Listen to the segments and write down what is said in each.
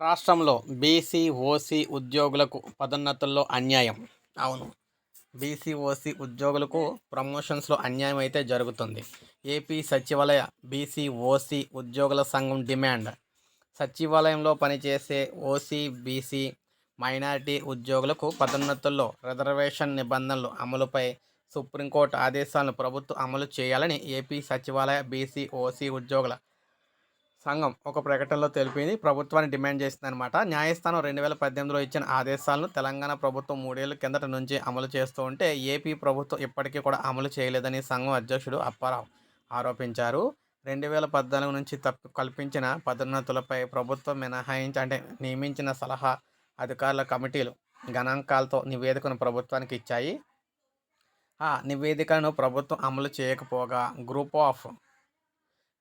రాష్ట్రంలో BC OC ఉద్యోగులకు పదోన్నతుల్లో అన్యాయం. అవును. బీసీ ఓసీ ఉద్యోగులకు ప్రమోషన్స్లో అన్యాయం అయితే జరుగుతుంది. ఏపీ సచివాలయ బీసీ ఓసీ ఉద్యోగుల సంఘం డిమాండ్. సచివాలయంలో పనిచేసే ఓసీ బీసీ మైనారిటీ ఉద్యోగులకు పదోన్నతుల్లో రిజర్వేషన్ నిబంధనలు అమలుపై సుప్రీంకోర్టు ఆదేశాలను ప్రభుత్వం అమలు చేయాలని ఏపీ సచివాలయ బీసీ ఓసీ ఉద్యోగుల సంఘం ఒక ప్రకటనలో తెలిపింది. ప్రభుత్వాన్ని డిమాండ్ చేసిందనమాట న్యాయస్థానం రెండు వేల పద్దెనిమిదిలో ఇచ్చిన ఆదేశాలను తెలంగాణ ప్రభుత్వం మూడేళ్ళ కిందట నుంచి అమలు చేస్తూ ఉంటే ఏపీ ప్రభుత్వం ఇప్పటికీ కూడా అమలు చేయలేదని సంఘం అధ్యక్షుడు అప్పారావు ఆరోపించారు. రెండు వేల పద్నాలుగు నుంచి తప్పు కల్పించిన పదోన్నతులపై ప్రభుత్వం మినహాయించి అంటే నియమించిన సలహా అధికారుల కమిటీలు గణాంకాలతో నివేదికను ప్రభుత్వానికి ఇచ్చాయి. ఆ నివేదికను ప్రభుత్వం అమలు చేయకపోగా గ్రూప్ ఆఫ్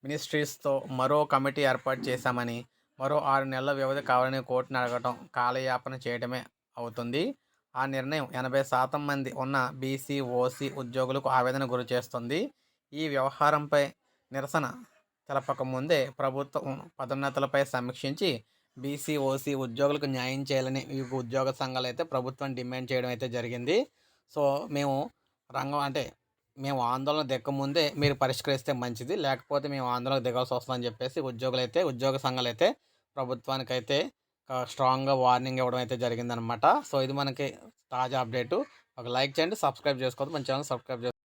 మినిస్ట్రీస్తో మరో కమిటీ ఏర్పాటు చేశామని మరో ఆరు నెలల వ్యవధి కావాలని కోర్టును అడగటం కాలయాపన చేయడమే అవుతుంది. ఆ నిర్ణయం ఎనభై శాతం మంది ఉన్న బీసీ ఓసీ ఉద్యోగులకు ఆవేదన గురి చేస్తుంది. ఈ వ్యవహారంపై నిరసన తెలపకముందే ప్రభుత్వం పదోన్నతులపై సమీక్షించి బీసీ ఓసీ ఉద్యోగులకు న్యాయం చేయాలని ఈ ఉద్యోగ సంఘాలు అయితే ప్రభుత్వం డిమాండ్ చేయడం అయితే జరిగింది. సో మేము రంగం అంటే మేము ఆందోళన దిక్కముందే మీరు పరిష్కరిస్తే మంచిది. లేకపోతే మేము ఆందోళన దిగాల్సి వస్తుందని చెప్పేసి ఉద్యోగులు అయితే ఉద్యోగ సంఘాలు అయితే ప్రభుత్వానికి అయితే స్ట్రాంగ్గా వార్నింగ్ ఇవ్వడం అయితే జరిగిందనమాట సో ఇది మనకి తాజా అప్డేటు. ఒక లైక్ చేయండి సబ్స్క్రైబ్ చేసుకోవద్దు. మన ఛానల్ సబ్స్క్రైబ్ చేసుకోండి